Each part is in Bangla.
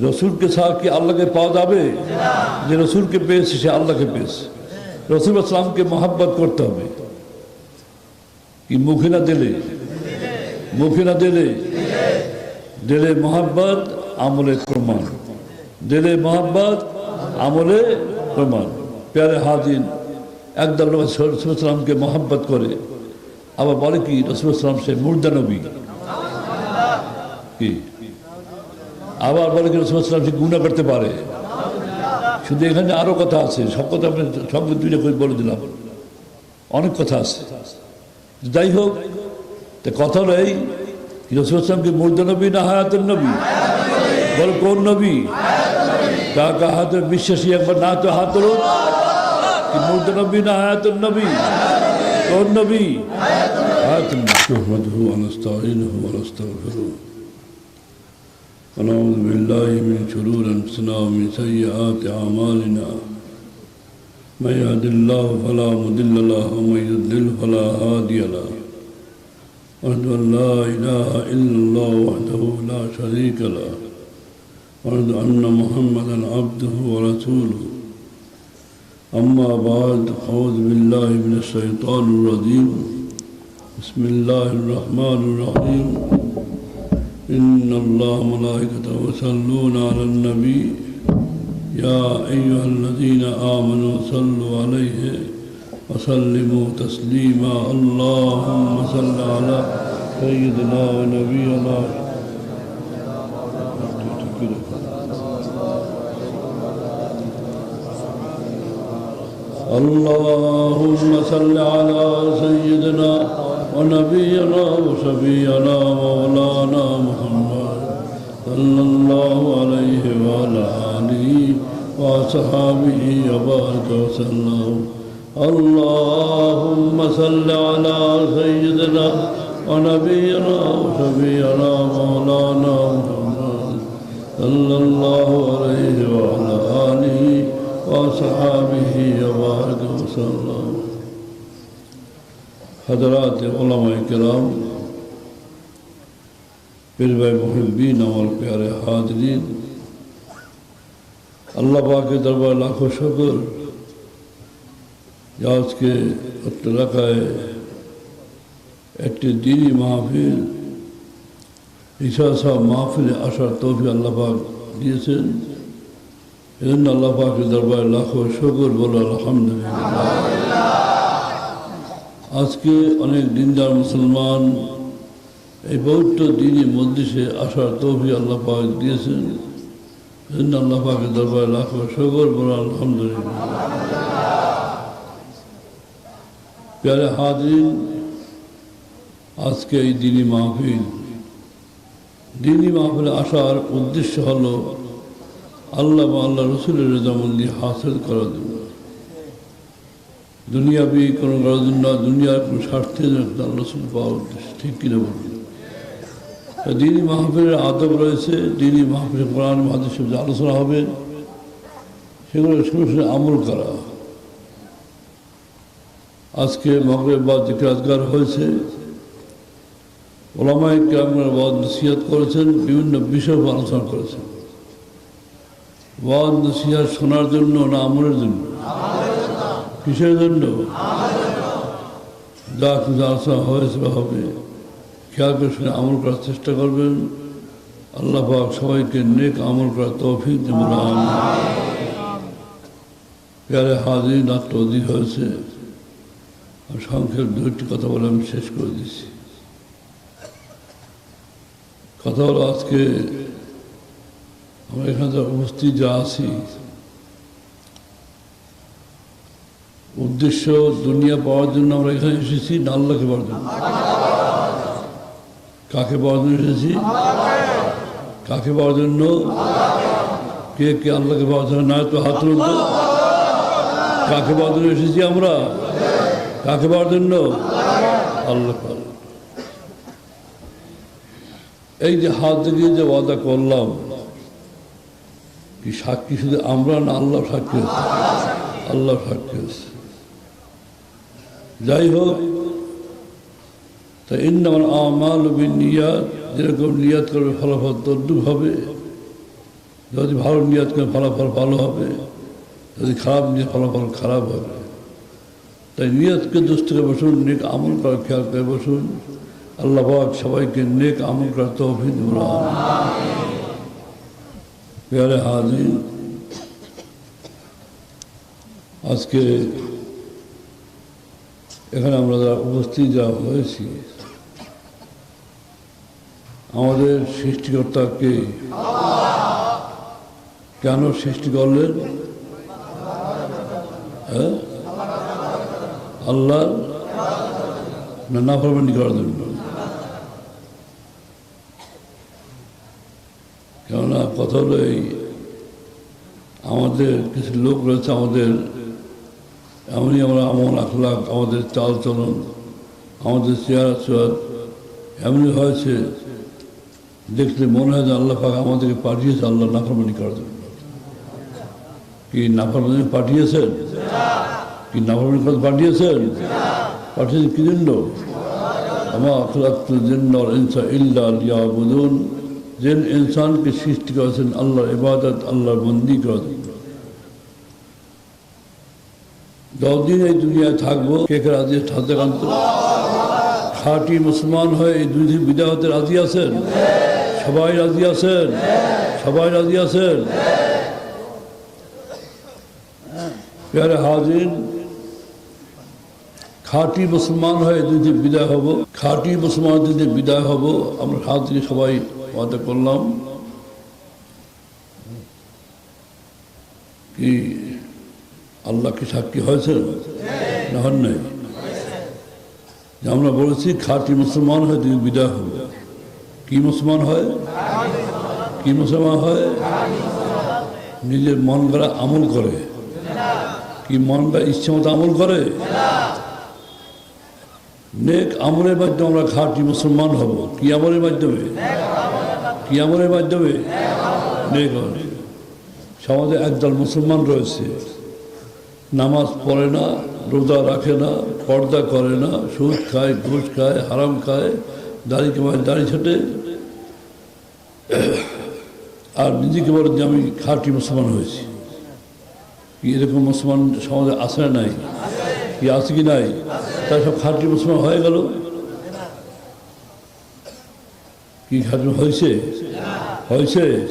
রসুলকে ছাড়া কি আল্লাহকে পাওয়া যাবে? যে রসুলকে পেয়েছে, সে আল্লাহকে পেয়েছে। রসুল আসলামকে মহাব্বত করতে হবে। কি মুখে না দিলে? মুখে না দিলে? দিলে মোহাব্বত, আমলে প্রমাণ। দিলে মোহাব্বত, আমলে প্রমাণ। প্যারে হাজিন একদল রসুলামকে মহাব্বত করে। আবার বলে কি রসুলাম সে মুর্দা নবী। কি? আবার বলে কি রসুলাম সে গুণা করতে পারে। শুধু এখানে আরও কথা আছে, সব কথা আপনি সঙ্গে দুইটা করে বলে দিলাম। অনেক কথা আছে। যাই হোক, তা কথা নেই রসুলামকে মুর্দ নবী না হায়াতের নবী? বল কোন নবী? কাকা হাতের বিশ্বাসী একবার না তো হাত কি মুর্দ নবী না হায়াতের নবী? কোন নবী? হায়াতের নবী। ونعوذ بالله من شرور أنفسنا ومن سيئات أعمالنا. من يهد الله فلا مضل له ومن يضلل فلا هادي له. واشهد أن لا إله إلا الله وحده لا شريك له. وأشهد أن محمدا عبده ورسوله. أما بعد أعوذ بالله من الشيطان الرجيم. بسم الله الرحمن الرحيم. إن الله ملائكته يصلون على النبي. يا أيها الذين آمنوا صلوا عليه وسلموا تسليما. اللهم صل على سيدنا ونبينا. اللهم صل على سيدنا ونبينا وشفينا مولانا محمد صلى الله عليه وعلى آله وصحابه وبارك وسلم. اللهم صل على سيدنا ونبينا وشفينا مولانا محمد صلى الله عليه وعلى آله وصحابه وبارك وسلم. حضرات علماء کرام پھر بھائی محبین اور پیارے حاضرین، اللہ پاک کے دربار لاکھوں شکر، یا اس کے ایٹ دینی محافل، عیسیٰ صاحب محافل اشار توفی اللہ پاک দিয়েছেন এজন্য আল্লাহ পাকের দরবারে লাখো শুকর বলো আলহামদুলিল্লাহ আজকে অনেক দিনদার মুসলমান এই পবিত্র দিনই মধ্যে আসার তৌফি আল্লাহ পাক দিয়েছেন। আল্লাহ পাকের দরবারে লাখো শকর, বলো আলহামদুলিল্লাহ। প্যারে হাদিন আজকে এই দিনই মাহফিল। দিনই মাহফিলে আসার উদ্দেশ্য হলো আল্লাহ বা আল্লাহ রসুলের রেজামন্দি হাসিল করার জন্য। দুনিয়াবি কোনো করার জন্য, দুনিয়ার কোনো স্বার্থে আল্লাহ রসুল পাওয়ার উদ্দেশ্য, ঠিক কিনা বলুন? দিনই মাহফিলের আদব রয়েছে, দিনই মাহফিলের কোরআন মাহাদিস আলোচনা হবে। সেগুলো শুনে শুনে আমল করা। আজকে মগরের বাদ যে রাজগার হয়েছে। ওলামাই কেমন বাদ নসিহাত করেছেন, বিভিন্ন বিষয় আলোচনা করেছেন। ওয়াদ নসিহাত শোনার জন্য না আমলের জন্য? কিসের জন্য যা কিছু আলোচনা হয়েছে হবে। খেয়াল করে শুনে আমল করার চেষ্টা করবেন। আল্লাহ পাক সবাইকে নেক আমল করার তৌফিক পেয়ারে হাজির নাট্য অধিক হয়েছে। সংক্ষেপ দুইটি কথা বলে আমি শেষ করে দিচ্ছি। কথা হলো আজকে আমরা এখানে উপস্থিত যা আছি উদ্দেশ্য দুনিয়া পাওয়ার জন্য আমরা এখানে এসেছি না আল্লাহকে পাওয়ার জন্য। কাকে পাওয়ার জন্য এসেছি? কাকে পাওয়ার জন্য? কে কে আল্লাহকে পাওয়ার জন্য? না তো হাত কাকে পাওয়ার জন্য এসেছি আমরা? কাকে পাওয়ার জন্য? আল্লাহ এই যে হাত দিয়ে যে ওয়াদা করলাম, কি সাক্ষী শুধু আমরা না আল্লাহ সাক্ষী হচ্ছে আল্লাহ সাক্ষী হচ্ছে যাই হোক তা ইন্দামান আমাল নিয়াত যেরকম নিয়াত করবে ফলাফল তদ্রুপ হবে। যদি ভালো নিয়ত করে ফলাফল ভালো হবে। যদি খারাপ নিয়ে ফলাফল খারাপ হবে। তাই নিয়তকে করে বসুন, নেক আমল করার খেয়াল করে বসুন। আল্লাহ সবাইকে নেক আমল করার দিন। পেয়ারে হাজির আজকে এখানে আমরা যারা উপস্থিত যা হয়েছি, আমাদের সৃষ্টিকর্তাকে কেন সৃষ্টি করলেন? হ্যাঁ? আল্লাহ? না নাফরমানি করার জন্য? কেননা কথা হলো আমাদের কিছু লোক রয়েছে আমাদের এমনই আমরা আমল আখলাক আমাদের চাল চলন, আমাদের চেয়ার চেয়ার এমনই হয়েছে। দেখলে মনে হয় যে আল্লাহ পাক আমাদেরকে পাঠিয়েছে, আল্লাহ নাফরমানি করার জন্য। কি নাফরমানি পাঠিয়েছেন? কি নাফরমানি করতে পাঠিয়েছেন? পাঠিয়েছেন কি জন্য? আমার আখলাকুল জিন্নর ইনসা ইল্লা লিয়াবুদুন। যেন ইনসানকে সৃষ্টি করেছেন আল্লাহর ইবাদত, আল্লাহর বন্দি করার জন্য যতদিন এই দুনিয়ায় থাকব, কে রাজি হাতে কান্ত খাঁটি মুসলমান হয়ে এই দুই বিদায় হতে রাজি আছেন? সবাই রাজি আছেন? সবাই রাজি আছেন? পেয়ারে হাজির, খাঁটি মুসলমান হয়ে দিন বিদায় হব, খাঁটি মুসলমান যদি বিদায় হব, আমরা থেকে সবাই ওয়াদা করলাম। কি আল্লাহ কি সাক্ষী হয়েছে? না হন নাই। যে আমরা বলেছি, খাঁটি মুসলমান হয় তুমি বিদায় হবে। কি মুসলমান হয়? কি মুসলমান হয়? নিজের মন গড়া আমল করে। কি মন গড়া ইচ্ছে মতো আমল করে? নেক আমলের মাধ্যমে আমরা খাঁটি মুসলমান হব। কি আমলের মাধ্যমে? কি আমলের মাধ্যমে? নেক সমাজে একদল মুসলমান রয়েছে। নামাজ পড়ে না, রোজা রাখে না, পর্দা করে না, সুদ খায়, ঘুষ খায়, হারাম খায়, দাড়ি কামায়, দাড়ি ছেটে। আর নিজেকে বলে যে আমি খাঁটি মুসলমান হয়েছি। এরকম মুসলমান সমাজে আসে না নাই? কি আছে কি নাই? তাই সব খাঁটি মুসলমান হয়ে গেল। কি খাঁটি হয়েছে? হয়েছে?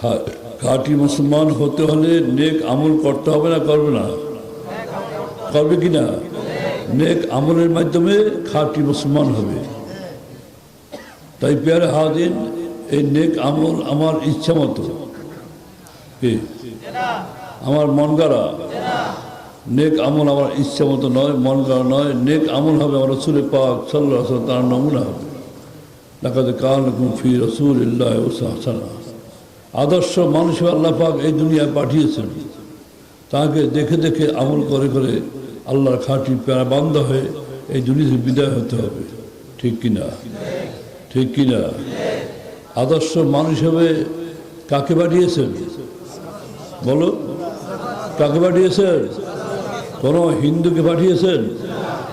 খা- খাঁটি মুসলমান হতে হলে নেক আমল করতে হবে না, করবে না? করবে কি না? নেক আমলের মাধ্যমে খাঁটি মুসলমান হবে। তাই পেয়ারে হাদিন, এই নেক আমল আমার ইচ্ছা মতো। আমার মন গড়া নেক আমল আমার ইচ্ছা মতো নয় মন গড়া নয়। নেক আমল হবে আমার রসুল পাক সাল্লাহ তার নমুনা হবে। লাকাদ কালাকুম ফি রাসূলিল্লাহ হাসানা আদর্শ মানুষ আল্লাহ পাক এই দুনিয়ায় পাঠিয়েছেন। তাকে দেখে দেখে আমল করে করে আল্লাহর খাঁটি প্যারা বান্ধ হয়ে এই দুনিয়াতে বিদায় হতে হবে। ঠিক কিনা? ঠিক কিনা? আদর্শ মানুষ হিসেবে কাকে পাঠিয়েছেন? বলো। কাকে পাঠিয়েছেন? কোনো হিন্দুকে পাঠিয়েছেন?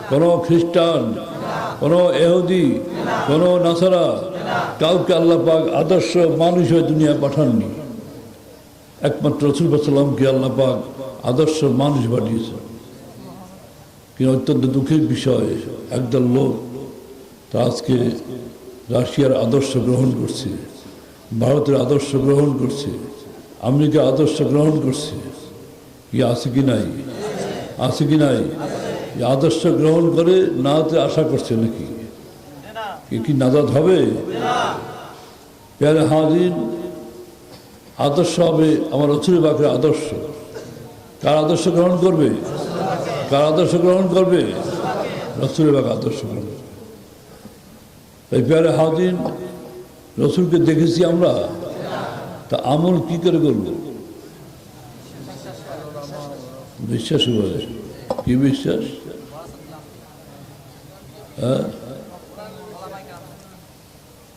কোনো খ্রিস্টান? কোনো এহুদি? কোনো নাসারা? কাউকে আল্লাহ পাক আদর্শ মানুষ হয়ে দুনিয়ায় পাঠাননি। একমাত্র রসুল সাল্লামকে আল্লাহ পাক আদর্শ মানুষ পাঠিয়েছেন। কিন্তু অত্যন্ত দুঃখের বিষয়, একদল লোক তা আজকে রাশিয়ার আদর্শ গ্রহণ করছে, ভারতের আদর্শ গ্রহণ করছে, আমেরিকার আদর্শ গ্রহণ করছে। কি আছে কি নাই? আছে কি নাই? আদর্শ গ্রহণ করে নাতে আশা করছে নাকি? কি নাজাদ হবে? পেয়ারে হাজির আদর্শ হবে আমার অচুরি বাকের আদর্শ। কার আদর্শ গ্রহণ করবে? কার আদর্শ গ্রহণ করবে? রসুলের বাক আদর্শ গ্রহণ করবে। পেয়ারে হাজির রসুলকে দেখেছি আমরা। তা আমল কি করে করব? বিশ্বাস কি বিশ্বাস? হ্যাঁ?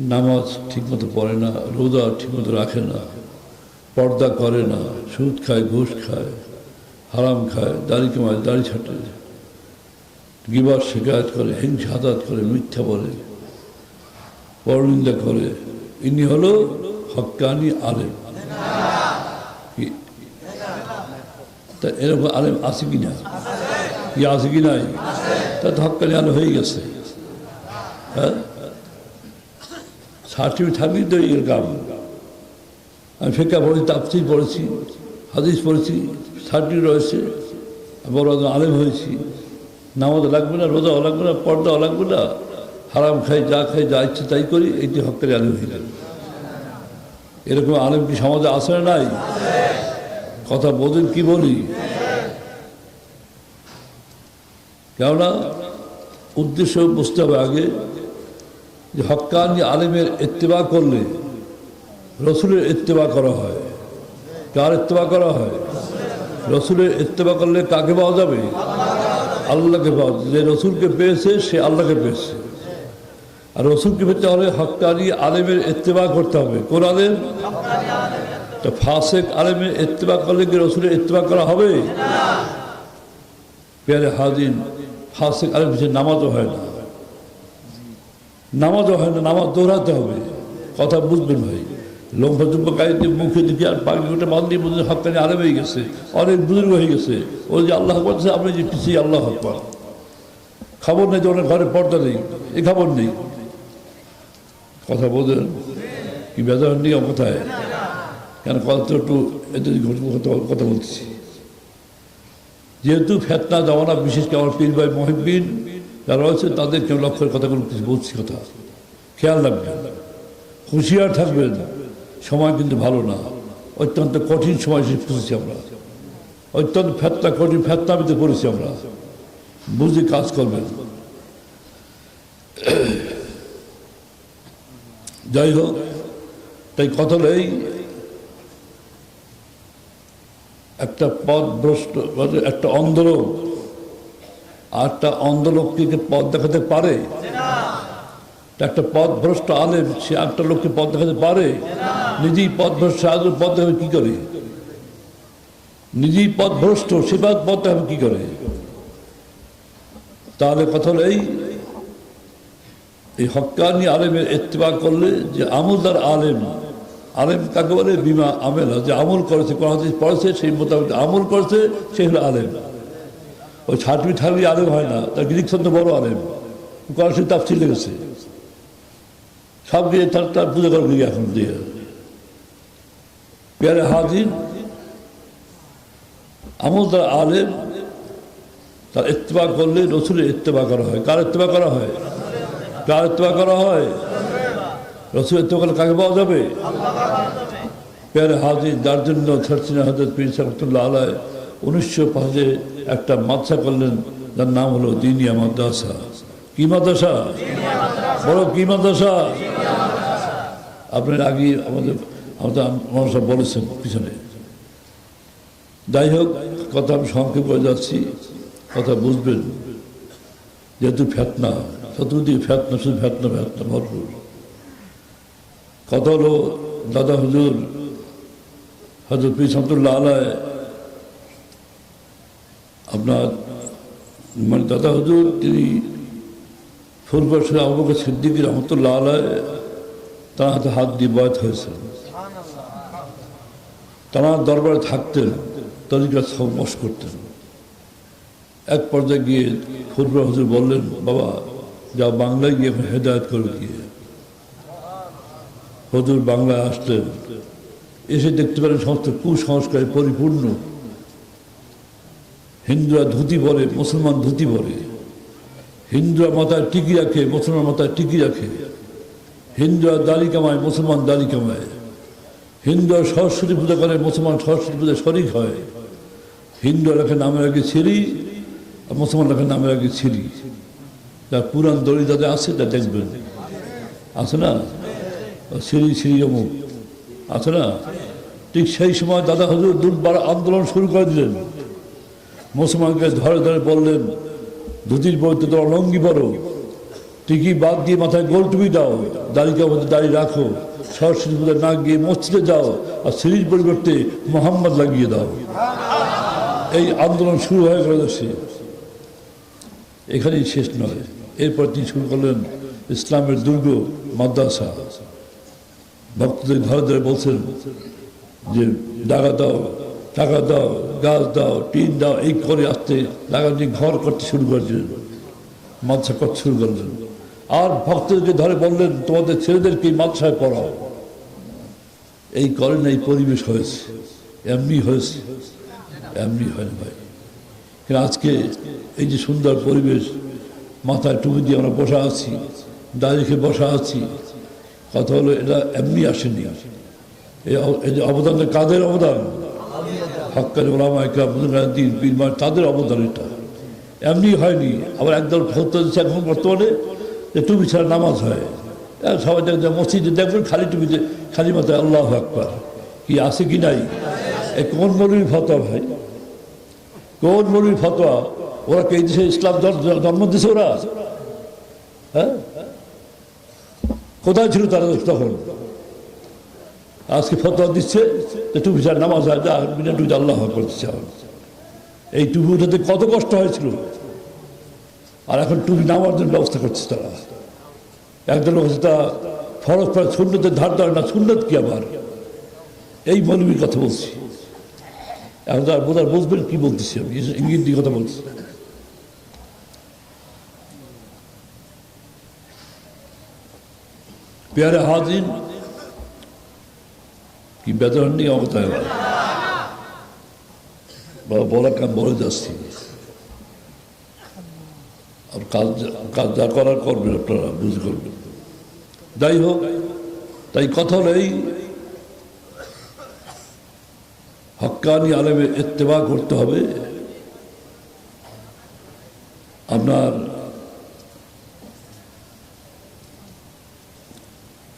নামাজ ঠিকমতো পড়ে না, রোজা ঠিকমতো রাখে না, পর্দা করে না, সুদ খায়, ঘুষ খায়, হারাম খায়, দাড়ি কমায়, দাড়ি ছাটে, গিবার শিকায়ত করে হিংসা হাতাত করে, মিথ্যা বলে, পরনিন্দা করে। ইনি হলো হক্কানি আলেম। তা এরকম আলেম আছে কি না? কি আছে কি নাই? তা হক্কানি আলেম হয়ে গেছে। হ্যাঁ? সার্টিফিকেট থাকলেই তো এর কাম আমি ফেকা পড়েছি তাপসির পড়েছি, হাদিস পড়েছি সার্টিফিকেট রয়েছে বড় আলেম হয়েছি। নামাজ লাগবে না রোজা লাগবে না পর্দা লাগবে না। হারাম খাই, যা খাই, যা ইচ্ছে তাই করি এটি হকের আলেম হয়ে গেল এরকম আলেম কি সমাজে আসে নাই? কথা বোঝেন কি বলি? কেননা উদ্দেশ্য বুঝতে হবে আগে যে হক্কানি আলেমের ইত্তেবা করলে রসুলের ইত্তেবা করা হয়। কার ইত্তেবা করা হয়? রসুলের ইত্তেবা করলে কাকে পাওয়া যাবে? আল্লাহকে পাওয়া যে রসুলকে পেয়েছে, সে আল্লাহকে পেয়েছে। আর রসুলকে পেতে হলে হক্কানি আলেমের ইত্তেবা করতে হবে। কোন আলেম? তো ফাসেক আলেমের ইত্তেবা করলে কি রসুলের ইত্তেবা করা হবে? পেয়ারে হাজিন, ফাসেক আলেম সে নামাজও হয় না। নামাজও হয় না, নামাজ দৌড়াতে হবে। কথা বুঝবেন ভাই। লম্বা চুম্বা গাড়িতে মুখে দিকে আর পাখি ওটা বাদ দিয়ে বুঝে হকানি আলেম হয়ে গেছে, অনেক বুজুর্গ হয়ে গেছে। ও যে আল্লাহ বলছে, আপনি যে পিছিয়ে আল্লাহ হকবার খবর নেই যে ওনার ঘরে পর্দা নেই, এ খবর নেই। কথা বোঝেন কি বেজার নেই কোথায়? কেন কথা তো একটু এদের কথা বলতেছি। যেহেতু ফেতনা, জমানা, বিশেষ করে আমার পীর ভাই মহিবিন যারা রয়েছে তাদের কেউ লক্ষ্যের কথাগুলো কিছু বলছি কথা। খেয়াল রাখবেন। হুঁশিয়ার থাকবেন সময় কিন্তু ভালো না। অত্যন্ত কঠিন সময় শেষ করেছি আমরা। অত্যন্ত ফেতনা, কঠিন ফেতনাবিতে পড়েছি আমরা। বুঝে কাজ করবেন। যাই হোক, তাই কথা নেই। একটা পথ ভ্রষ্ট মানে একটা অন্ধলোক আর একটা অন্ধলোককে পথ দেখাতে পারে? একটা পথ ভ্রষ্ট আলেম সে একটা লোককে পথ দেখাতে পারে? নিজেই পথ ভ্রষ্ট আলেম পথ দেখাবে কি করে? নিজেই পথ ভ্রষ্ট সে পথ দেখাবে কি করে? তাহলে কথা হলো এই এই হক্কানি আলেমের ইত্তেবা করলে যে আমলদার আলেম আলেম কাকে বলে? বিমা আমেলা। যে আমল করেছে কোন পড়েছে সেই মোতাবেক আমল করেছে সেই হলো আলেম। ওই ছাটবি ঠাটবি আলেম হয় না, তার গ্রিক ছন্দ বড় আলেম। করাসি তাফসিল লেগেছে সব দিয়ে তার তার পুজো করে গিয়ে এখন দিয়ে। পেয়ারে হাজির, আমলদার আলেম, তার ইত্তেবা করলে রসুলের ইত্তেবা করা হয়। কার ইত্তেবা করা হয়? কার ইত্তেবা করা হয়? রসুল ইত্তেবা করলে কাকে পাওয়া যাবে? পেয়ারে হাজির, যার জন্য পীর সাহতুল্লাহ আলায় উনিশশো পাঁচে একটা মাদ্রাসা করলেন, যার নাম হলো দিনিয়া মাদ্রাসা। কি মাদ্রাসা? বড় কি মাদ্রাসা? আপনার আগে আমাদের আমাদের মানুষ বলেছেন পিছনে। যাই হোক, কথা আমি সংক্ষেপ করে যাচ্ছি, কথা বুঝবেন। যেহেতু ফেতনা, চতুর্দিকে ফেতনা, শুধু ফেতনা ফেতনা ভরপুর। কথা হলো, দাদা হুজুর হজরত পীর শামতুল্লাহ আলায় আপনার মানে দাদা হুজুর, তিনি ফুলবার সাহেব আবুকে সিদ্দিকি রহমতুল্লাহ আলায় তার হাতে হাত দিয়ে বয়ত হয়েছে। তারা দরবারে থাকতেন তরিকা সবস করতেন। এক পর্যায়ে গিয়ে ফুরফুরা হুজুর বললেন, বাবা, যা বাংলায় গিয়ে হেদায়ত করবে গিয়ে হুজুর বাংলায় আসলেন। এসে দেখতে পারেন সমস্ত কুসংস্কারে পরিপূর্ণ। হিন্দুরা ধুতি পরে, মুসলমান ধুতি পরে। হিন্দুরা মাথায় টিকি রাখে, মুসলমান মাথায় টিকি রাখে। হিন্দুরা দাড়ি কামায়, মুসলমান দাড়ি কামায়। হিন্দুরা সরস্বতী পূজা করে, মুসলমান সরস্বতী পূজা শরিক হয়। হিন্দুরা লেখে নামের আগে ছিরি আর মুসলমান লেখে নামের আগে ছিরি যার পুরান দড়ি যাদের আছে, তা দেখবেন। আছে না? সিঁড়ি সিঁড়ি অমুক। আছে না? ঠিক সেই সময় দাদা হুজুর দুর্বার আন্দোলন শুরু করে দিলেন। মুসলমানকে ধরে ধরে বললেন ধুতির বইতে তোমার লঙ্গি পরো। টিকি বাদ দিয়ে মাথায় গোল টুপি দাও। দাড়িকে মধ্যে দাড়ি রাখো। সরস্বতী পুজো না গিয়ে মসজিদে যাও আর সিরিজ পরিবর্তে মোহাম্মদ লাগিয়ে দাও। এই আন্দোলন শুরু হয়ে গেল দেশে। এখানেই শেষ নয়। এরপর তিনি শুরু করলেন ইসলামের দুর্গ মাদ্রাসা। ভক্তদের ঘরে ধরে বলছেন যে ডাকা দাও। টাকা দাও গাছ দাও, টিন দাও, এই করে আসতে লাগানি ঘর করতে শুরু করেছিলেন মাদ্রাসা করতে শুরু করলেন আর ভক্তদেরকে ধরে বললেন, তোমাদের ছেলেদেরকে মাদ্রাসায় পড়াও। এই করেন এই পরিবেশ হয়েছে। এমনি হয়েছে। এমনি হয়নি ভাই। কিন্তু আজকে এই যে সুন্দর পরিবেশ, মাথায় টুপি দিয়ে আমরা বসা আছি দাঁড়িয়ে বসা আছি, কথা হলো এটা এমনি আসেনি। এই যে অবদানটা কাদের অবদান? হকানি ওলামা তাদের অবদান এটা। এমনি হয়নি। আবার একদল ফত দিচ্ছে এখন বর্তমানে, যে টুপি ছাড়া নামাজ হয়। সবাই দেখবেন মসজিদে দেখবেন খালি টুপিতে, খালি মাথায় আল্লাহ আকবার। কি আছে কি নাই? এ কোন মৌলির ফতোয়া ভাই? কোন মৌলির ফতোয়া? ওরা কে দেশে ইসলাম জন্ম দিছে ওরা? হ্যাঁ? কোথায় ছিল তারা তখন? আজকে ফতোয়া দিচ্ছে যে টুপি ছাড়া নামাজ হয় যা বিনা টুপি আল্লাহ দিচ্ছে এই টুপি উঠাতে কত কষ্ট হয়েছিল। আর এখন টুপি নামার জন্য ব্যবস্থা করছে তারা। একজন লোক তা ফরজ পড়ে শূন্যতের ধার ধরে না শূন্যত কি আবার? এই মৌলবীর কথা বলছি। এখন তার বোধার বুঝবেন কি বলতেছি আমি ইঙ্গিত দিয়ে কথা বলছি। পেয়ারে হাজিন কি বেদন নিয়ে অবতায় বলা কাম বলে যাচ্ছি। আর কাজ কাজ যা করার করবেন আপনারা বুঝ করবেন যাই হোক, তাই কথা নেই। হক্কানি আলেমে ইত্তেবা করতে হবে। আপনার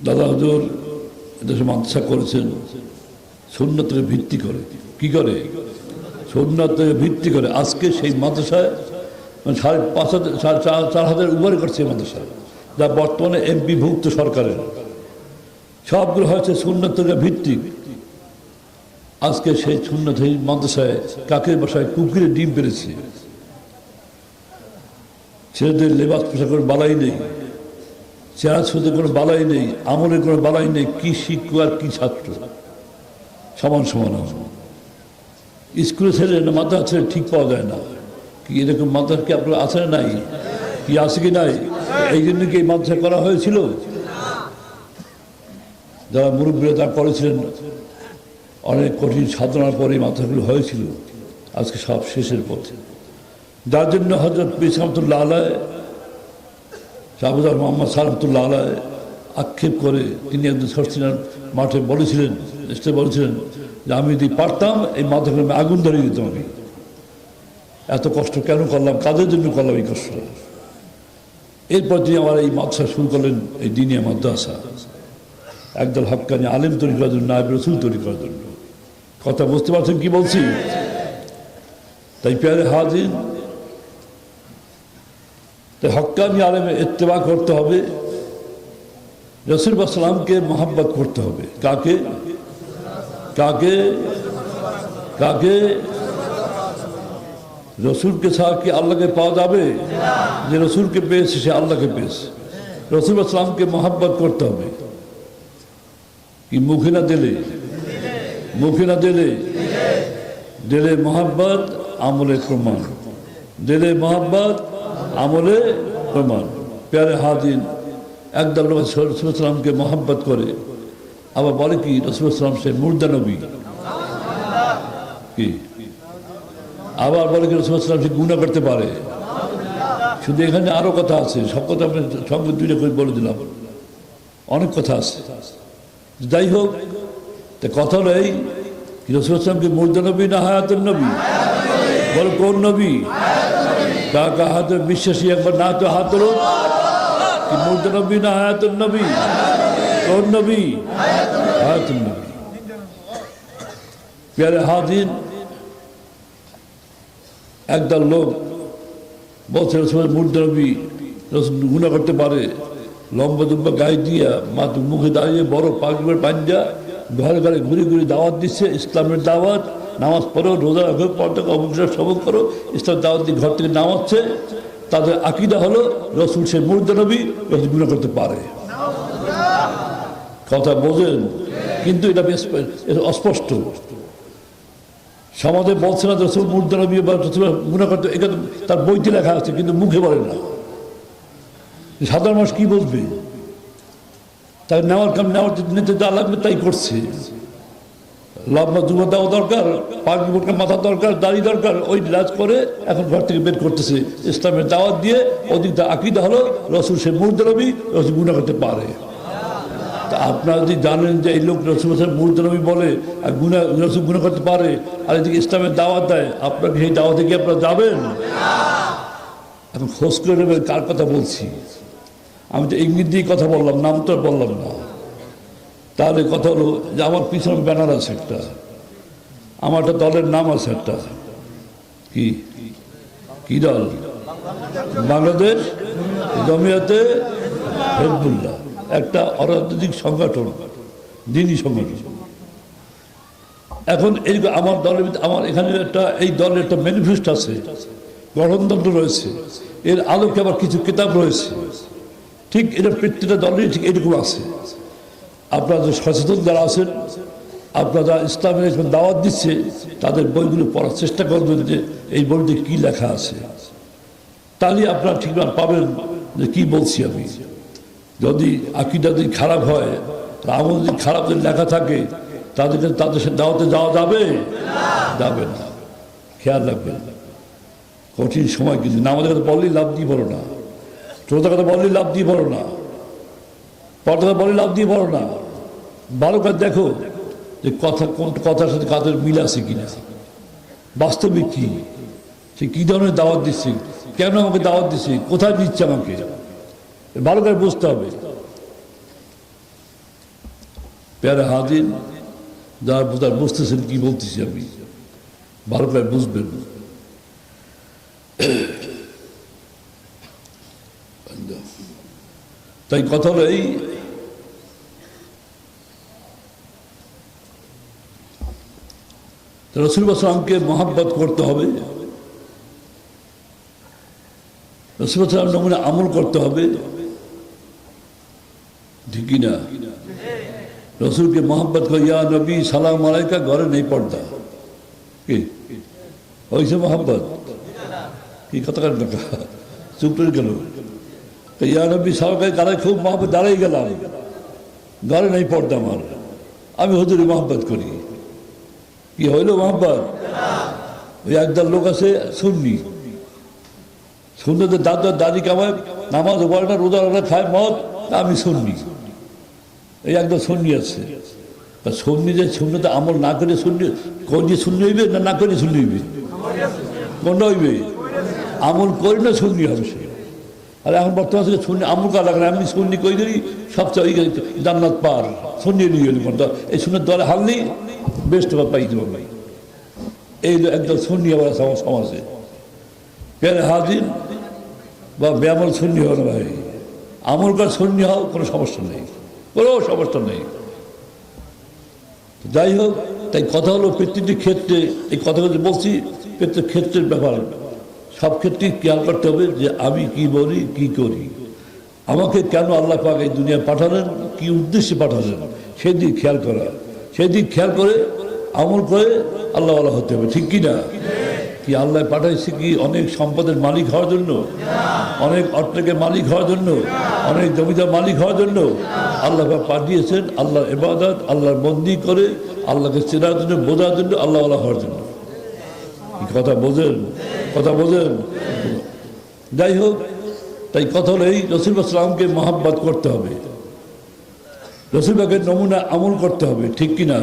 দাদা হুজুর এদেশে মাদ্রাসা করেছেন সুন্নতের ভিত্তি করে। কি করে? সুন্নতের ভিত্তি করে। আজকে সেই মাদ্রাসায় মানে সাড়ে পাঁচ হাজার, সাড়ে চার হাজার উপরে করছে মাদ্রাসা যা বর্তমানে এমপি ভুক্ত সরকারের। সবগুলো হয়েছে সুন্নতের ভিত্তিক আজকে সেই সুন্নত মাদ্রাসায় কাকের বাসায় কুকুরে ডিম পেরেছে। ছেলেদের লেবাস পোশাকের বালাই নেই। চেহারা ছুতে কোনো বালাই নেই, আমলের কোনো বালাই নেই, কি শিক্ষক আর কি ছাত্র? সমান সমান। স্কুলে ছেলে না মাদ্রাসা ছেলে ঠিক পাওয়া যায় না। কি এরকম মাদ্রাসা কি আপনার আছে নাই? কি আছে কি নাই? এই জন্য কি এই করা হয়েছিল? যারা মুরব্বীরা তা করেছিলেন, অনেক কঠিন সাধনার পরে মাদ্রাসাগুলো হয়েছিল। আজকে সব শেষের পথে। যার জন্য হজরত বিসামতুল্লাহ আলায় শাহবুদার মোহাম্মদ সালামতুল্লাহ আলায় আক্ষেপ করে তিনি একজন সরসিনার মাঠে বলেছিলেন এসে বলেছিলেন যে আমি যদি পারতাম, এই মাদ্রাসায় আগুন ধরিয়ে দিতাম আমি। এত কষ্ট কেন করলাম? কাদের জন্য করলাম এই কষ্ট? এরপর তিনি আমার এই মাদ্রাসা শুরু করলেন, এই দিনিয়া মাদ্রাসা। একদল হক্কানি আলেম তৈরি করার জন্য, নায়ব রসুল তৈরি করার জন্য। কথা বুঝতে পারছেন কি বলছি? তাই পেয়ারে হাজির তাই হক্কানি আলেমে ইত্তেবা করতে হবে রসুল সালামকে মোহাব্বত করতে হবে কাকে কাকে কাকে রসুলকে ছাড়া কি আল্লাহকে পাওয়া যাবে যে রসুলকে পেয়েছে সে আল্লাহকে পেয়েছে রসুল সালামকে মোহাব্বত করতে হবে কি মুখে না দিলে মুখে না দিলে দিলে মোহাব্বত আমলে প্রমাণ দিলে মোহাব্বত আমলে প্রমাণ প্যারে হাজিন একদম লোক রসুলামকে মোহাব্বত করে। আবার বলে কি রসুলাম সে মুর্দা নবী। কি? আবার বলে কি রসুলাম সে গুণা করতে পারে। শুধু এখানে আরও কথা আছে, সব কথা আমি সঙ্গে দুইটা করে বলে দিলাম। অনেক কথা আছে। যাই হোক, তা কথা হলো এই রসুলামকে মুর্দা নবী না হায়াতের নবী? বল কোন নবী? কাকা হাতের বিশ্বাসী একবার না তো হাত তোলো কি নবী না হায়াতুল নবী? কোন নবী? হায়াতুল নবী। প্যারে হাজির, একদল লোক বলছে, রসুল মুর্দরবি গুণা করতে পারে। লম্বা দুম্বা গায়ে দিয়া মাথা মুখে দাঁড়িয়ে বড় পাগড়ের পাঞ্জা ঘরে ঘরে ঘুরে ঘুরে দাওয়াত দিচ্ছে, ইসলামের দাওয়াত নামাজ পড়ো, রোজা রাখো পর্দাকে অবসর সবক করো। ইসলাম দাওয়াত ঘর থেকে নামাচ্ছে তাদের আকিদা হলো রসুল সে মুর্দনবী রসুল গুণা করতে পারে। কথা বোঝেন? কিন্তু এটা বেশ, এটা অস্পষ্ট। সমাজে বলছে না রসুল মুর্দনবী বা রসুল গুণা করতে এখানে তার বইতে লেখা আছে, কিন্তু মুখে বলে না। সাধারণ মানুষ কি বলবে? তাই নেওয়ার কাম, নেওয়ার নিতে যা লাগবে তাই করছে। লম্বা যুব দেওয়া দরকার পাগড়ি বোটকা মাথা দরকার, দাড়ি দরকার, ওই রাজ করে এখন ঘর থেকে বের করতেছে। ইসলামের দাওয়াত দিয়ে দা আকিদা হলো, রসুল সে মুর্দনবী রসুল গুণা করতে পারে। তা আপনারা যদি জানেন যে এই লোক রসুল হোসেন মুর্দনবী বলে, আর গুণা রসুল গুণা করতে পারে, আর এদিকে ইসলামের দাওয়াত দেয়, আপনাকে সেই দাওয়াতে কি আপনারা যাবেন? এখন খোঁজ করে নেবেন কার কথা বলছি। আমি তো ইঙ্গিত দিয়ে কথা বললাম, নাম তো বললাম না। তাহলে কথা হলো যে আমার পিছনে ব্যানার আছে একটা। আমার একটা দলের নাম আছে একটা। কি? কি দল? বাংলাদেশ, জমিয়াতে, হেজবুল্লাহ। একটা অরাজনৈতিক সংগঠন দিনই সংগঠন। এখন এই আমার দলের আমার এখানে একটা, এই দলের একটা ম্যানিফেস্ট আছে গঠনতন্ত্র রয়েছে। এর আলোকে আবার কিছু কিতাব রয়েছে। ঠিক এটা প্রত্যেকটা দলেরই ঠিক এরকম আছে। আপনারা সচেতন যারা আছেন, আপনারা ইসলামের দাওয়াত দিচ্ছে, তাদের বইগুলো পড়ার চেষ্টা করবেন যে এই বইতে কী লেখা আছে। তাহলে আপনারা ঠিকভাবে পাবেন যে কী বলছি আমি। যদি আকিটা যদি খারাপ হয় আমল যদি খারাপ যদি লেখা থাকে তাদেরকে তাদের সাথে দাওয়াতে যাওয়া যাবে? যাবে না। খেয়াল রাখবেন। কঠিন সময় কিন্তু না, আমাদের কথা বললেই লাভ দিয়ে বলো না। শ্রোতা কথা বললেই লাভ দিয়ে বলো না। পর্দা বললে লাভ দিয়ে বলো না। ভালো করে দেখো যে কথা, কোন কথার সাথে কাদের মিল আছে কিনা? বাস্তবিক কি? সে কী ধরনের দাওয়াত দিচ্ছে? কেন আমাকে দাওয়াত দিচ্ছে? কোথায় দিচ্ছে আমাকে? ভালো করে বুঝতে হবে। প্যারা হাজির, যারা বোঝার বুঝতেছেন কি বলতেছি আমি। ভালো করে বুঝবেন। তাই কথা হলো এই রসুল আসলামকে মহাব্বত করতে হবে। রসুল আসলাম আমল করতে হবে। ঠিকই না? রসুলকে মোহাম্মত করে নবী, সালাম আলাইকা, ঘরে নেই পর্দা। হয়েছে মোহাম্মত কি কথা কার টাকা চুপ গেল। ইয়া নবী সালামকে গাড়ায় খুব মোহাম্মত দাঁড়াই গেলাম। ঘরে নেই পর্দা আমার। আমি হুজুরি মোহাম্মত করি। কি হইল মোহাম্মত ওই একদল লোক আছে শুননি শুনলে তো দাদা দাদি কামায় নামাজ পড়ে না রোজা খায় মদ, তা আমি শুননি এই একদম সন্নি আছে। তা সন্নি যে শূন্যতে আমল না করে শূন্য কোন যে শূন্য হইবে না না করে শূন্য হইবে? কোনটা হইবে? আমল করে না শূন্য হবে সে। আর এখন বর্তমান থেকে শূন্য আমল করা লাগে আমি শূন্য কই দিলি? সবচেয়ে জান্নাত পার। শূন্য নিয়ে গেলি এই শূন্যের দলে হারলেই বেস্ট বা পাই দেবো ভাই এই একদম শূন্য আবার সমাজে। পেরে হাজির? বা ব্যামল শূন্য হও না ভাই। আমল কর শূন্য হও কোনো সমস্যা নেই। কোনো সমস্যা নেই। যাই হোক, তাই কথা হলো প্রত্যেকটি ক্ষেত্রে, এই কথাগুলো বলছি, প্রত্যেক ক্ষেত্রের ব্যাপার। সব ক্ষেত্রেই খেয়াল করতে হবে যে আমি কি বলি, কি করি। আমাকে কেন আল্লাহ পাক এই দুনিয়ায় পাঠালেন, কি উদ্দেশ্যে পাঠালেন সেই দিক খেয়াল করা। সেই দিক খেয়াল করে, আমল করে আল্লাহ আল্লাহ হতে হবে, ঠিক কি না কি আল্লাহ পাঠাইছে কি অনেক সম্পদের মালিক হওয়ার জন্য? অনেক অর্থকে মালিক হওয়ার জন্য? অনেক জমিদার মালিক হওয়ার জন্য? আল্লাহ পাঠিয়েছেন আল্লাহর এবাদত আল্লাহর বন্দি করে আল্লাহকে চেনার জন্য, বোঝার জন্য আল্লাহ আল্লাহ হওয়ার জন্য। কথা বোঝেন? কথা বোঝেন? যাই হোক, তাই কথা হলো এই রসুল মহাব্বাত করতে হবে। রসুলবাগের নমুনা আমল করতে হবে, ঠিক কি না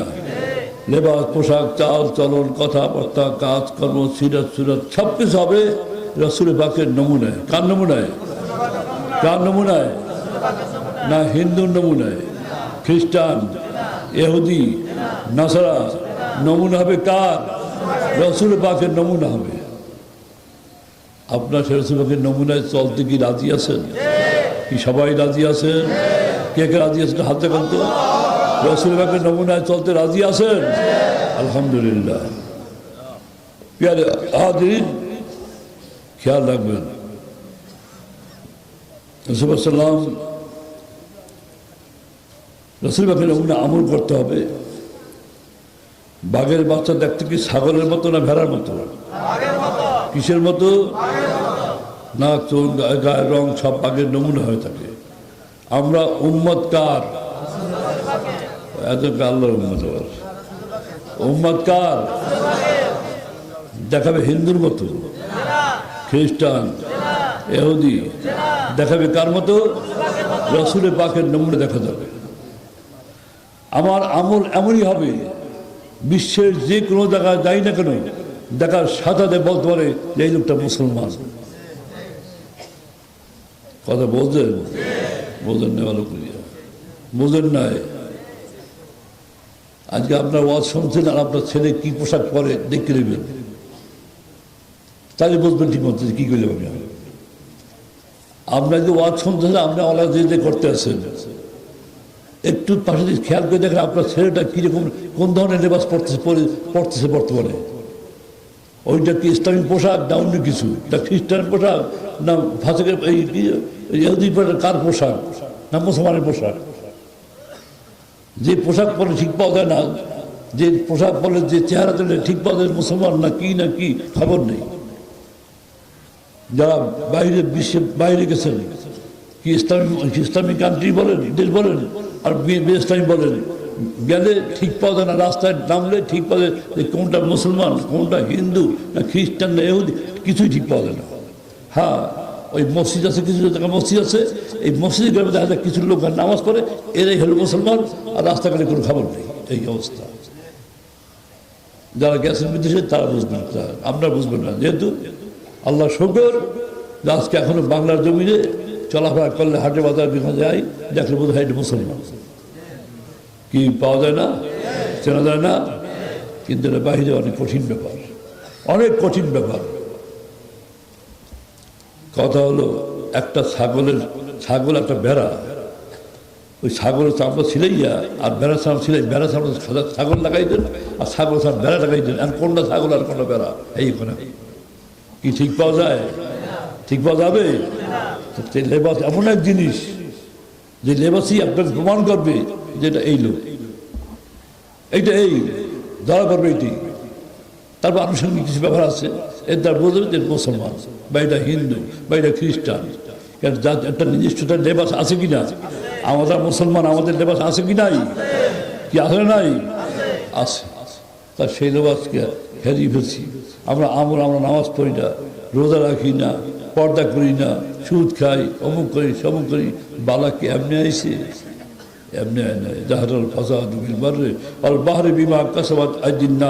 লেবাস, পোশাক, চাল, চলন, কথাবার্তা কাজ কর্ম সিরাত, সুরত, সব কিছু হবে রসুল বাকের নমুনায়। কার নমুনায়? কার নমুনায়? না হিন্দুর নমুনায়। খ্রিস্টান এহুদি নাসারা, নমুনা হবে কার? রসুল বাকের নমুনা হবে। আপনার সেরসুবাকে নমুনায় চলতে কি রাজি আছেন? কি সবাই রাজি আছেন? কে কে রাজি আছেন? হাতে কান্ত রসুলবাকে নমুনায় চলতে রাজি আছেন? আলহামদুলিল্লাহ। খেয়াল রাখবেন। রসুলাম রসুলবাকে নমুনা আমল করতে হবে। বাঘের বাচ্চা দেখতে কি ছাগলের মতো না ভেড়ার মতো? কিসের মতো? না চোখ গায়ের রং সব বাঘের নমুনা হয়ে থাকে। আমরা উম্মত কার এত আল্লাহর উম্মত আবার। কার দেখাবে হিন্দুর মতো। খ্রিস্টান এহুদি দেখাবে কার মতো? রসুলের পাকের নমুনা দেখা যাবে। আমার আমল এমনই হবে। বিশ্বের যে কোনো জায়গায় যাই না কেন, দেখার সাথে বলতে পারে এই লোকটা মুসলমান। কথা বলছেন? বোঝেন? ভালো করিয়া বোঝেন নাই। আজকে আপনার ওয়াজ শুনছেন আর আপনার ছেলে কি পোশাক পরে দেখতে নেবেন? তাহলে বুঝবেন ঠিক মতো কি করলে আমি। আপনার যে ওয়াজ শুনছেন, আপনি অলা যে করতে আসেন একটু পাশে খেয়াল করে দেখেন আপনার ছেলেটা কীরকম কোন ধরনের লেবাস পড়তেছে পরে- পড়তেছে বর্তমানে। ওইটা কি ইসলামিক পোশাক না অন্য কিছু? খ্রিস্টান পোশাক না ফাঁসেকের এই ইহুদি কার পোশাক? না মুসলমানের পোশাক? যে পোশাক পরে ঠিক পাওয়া যায় না, যে পোশাক পরে যে চেহারা দিলে ঠিক পাওয়া যায় মুসলমান না কি না কি, খবর নেই। যারা বাইরে বিশ্বের বাইরে গেছেন, কি ইসলামিক ইসলামিক কান্ট্রি বলেন, দেশ বলেন, আর বে বলেন, গেলে ঠিক পাওয়া যায় না, রাস্তায় নামলে ঠিক পাওয়া যায় যে কোনটা মুসলমান, কোনটা হিন্দু, না খ্রিস্টান, না এহুদি কিছুই ঠিক পাওয়া যায় না। হ্যাঁ ওই মসজিদ আছে, কিছু জায়গায় মসজিদ আছে, এই মসজিদের গ্রামে দেখা যায় কিছু লোক নামাজ পড়ে, এরাই হলো মুসলমান, আর রাস্তাঘাটে কোনো খবর নেই। এই অবস্থা। যারা গেছেন বিদেশে, তারা বুঝবেন আপনারা বুঝবেন না। যেহেতু আল্লাহ শকর আজকে এখনও বাংলার জমিনে চলাফেরা করলে হাটে বাজার দেখা যায়, দেখলে বোধ হয় মুসলমান। কি পাওয়া যায় না? চেনা যায় না? কিন্তু এটা বাহিরে অনেক কঠিন ব্যাপার। অনেক কঠিন ব্যাপার। কথা হলো, একটা ছাগলের ছাগল, একটা বেড়া ওই ছাগলের চামড়া ছিলাইয়া আর বেড়া চামড়া ছিলাই বেড়া চামড়া ছাগল লাগাই দেন, আর ছাগল চামড়া বেড়া লাগাই দেন। আর কোনটা ছাগল আর কোনটা বেড়া এই ওখানে কি ঠিক পাওয়া যায়? ঠিক পাওয়া যাবে? লেবাস এমন এক জিনিস, যে লেবাসই আপনাকে প্রমাণ করবে যেটা এই লোক। এইটা এই, ধরা করবে এটি। তারপর আনুষঙ্গিক কিছু ব্যাপার আছে। এর দ্বারা বলবে যে মুসলমান, বা এটা হিন্দু, বা এটা খ্রিস্টান একটা নির্দিষ্ট লেবাস আছে কি না? আমাদের মুসলমান, আমাদের লেবাস আছে কি নাই? কি আছে নাই? আছে। তা সেই লেবাসকে হেরিয়ে ফেলছি। আমরা আমরা আমরা নামাজ পড়ি না, রোজা রাখি না, পর্দা করি না, সুদ খাই, অমুক করি, সমুক করি, বালাকে এমনি আইসে এমনি আয় নাই। জাহার আর বাহরে বিমা কাসাবাত আইদিন না